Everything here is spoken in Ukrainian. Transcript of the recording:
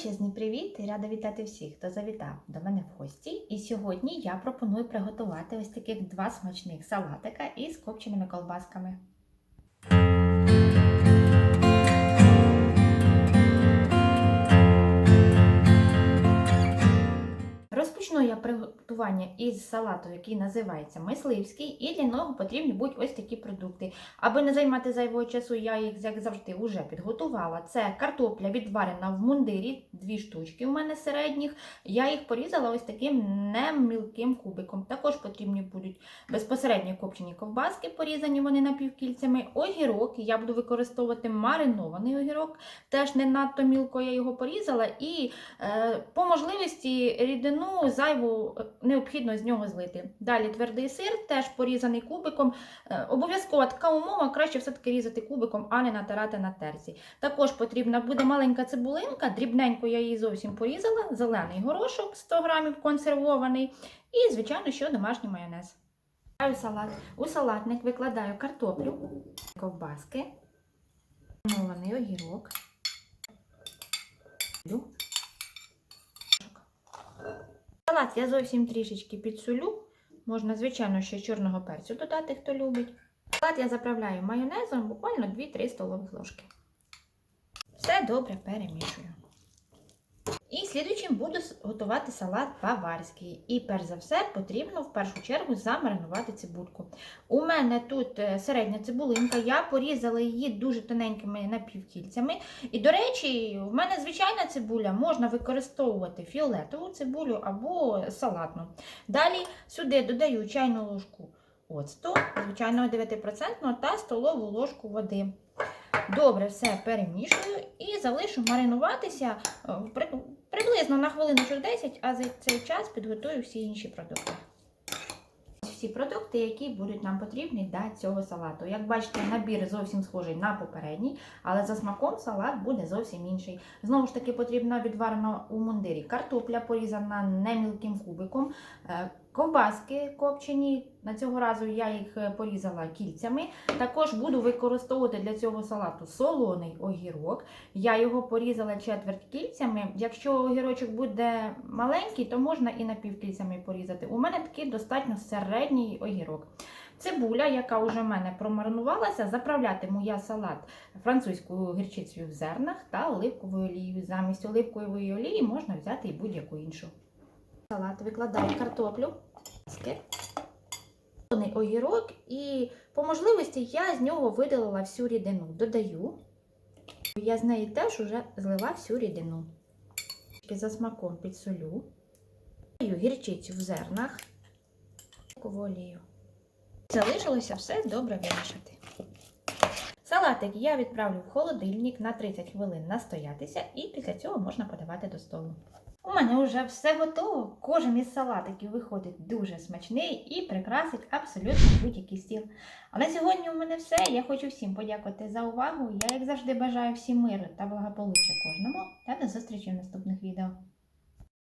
Величезний привіт і рада вітати всіх, хто завітав до мене в гості. І сьогодні я пропоную приготувати ось таких два смачних салатика із копченими колбасками. Я приготування із салату, який називається мисливський, і для нього потрібні будуть ось такі продукти. Аби не займати зайвого часу, я їх, як завжди, вже підготувала. Це картопля відварена в мундирі, дві штучки у мене середніх. Я їх порізала ось таким немілким кубиком. Також потрібні будуть безпосередньо копчені ковбаски, порізані вони напівкільцями. Огірок, я буду використовувати маринований огірок, теж не надто мілко я його порізала. І е, по можливості рідину зайву е, необхідно з нього злити. Далі твердий сир, теж порізаний кубиком. Е, Обов'язкова така умова, краще все-таки різати кубиком, а не натирати на терці. Також потрібна буде маленька цибулинка, дрібненько я її зовсім порізала, зелений горошок 100 грамів консервований і, звичайно, що домашній майонез. Салат. У салатник викладаю картоплю, ковбаски, маринований огірок. Салат я зовсім трішечки підсолю. Можна, звичайно, ще чорного перцю додати, хто любить. Салат я заправляю майонезом буквально 2-3 столові ложки. Все добре перемішую. Слідуючим буду готувати салат баварський. І перш за все потрібно в першу чергу замаринувати цибульку. У мене тут е, середня цибулинка, я порізала її дуже тоненькими напівкільцями. І, до речі, в мене звичайна цибуля, можна використовувати фіолетову цибулю або салатну. Далі сюди додаю чайну ложку оцту, звичайного 9% та столову ложку води. Добре все перемішую і залишу маринуватися е, приблизно на хвилиночок 10, а за цей час підготую всі інші продукти. Всі продукти, які будуть нам потрібні для цього салату. Як бачите, набір зовсім схожий на попередній, але за смаком салат буде зовсім інший. Знову ж таки, потрібна відварена у мундирі картопля, порізана немілким кубиком, е, ковбаски копчені. На цього разу я їх е, порізала кільцями. Також буду використовувати для цього салату солоний огірок. Я його порізала четверть кільцями. Якщо огірочок буде маленький, то можна і напівкільцями порізати. У мене такий достатньо середній огірок. Цибуля, яка вже в мене промаринувалася, заправлятиму я салат французькою гірчицею в зернах та оливковою олією. Замість оливкової олії можна взяти і будь-яку іншу. Салат викладаю картоплю, огірок і по можливості я з нього видалила всю рідину. Додаю. Я з неї теж уже злила всю рідину. За смаком підсолю. Даю гірчицю в зернах, олію. Залишилося все добре вимішати. Салатик я відправлю в холодильник на 30 хвилин настоятися, і після цього можна подавати до столу. У мене вже все готово. Кожен із салатиків виходить дуже смачний і прикрасить абсолютно будь-який стіл. А на сьогодні у мене все. Я хочу всім подякувати за увагу. Я, як завжди, бажаю всім миру та благополуччя кожному. Та до зустрічі в наступних відео.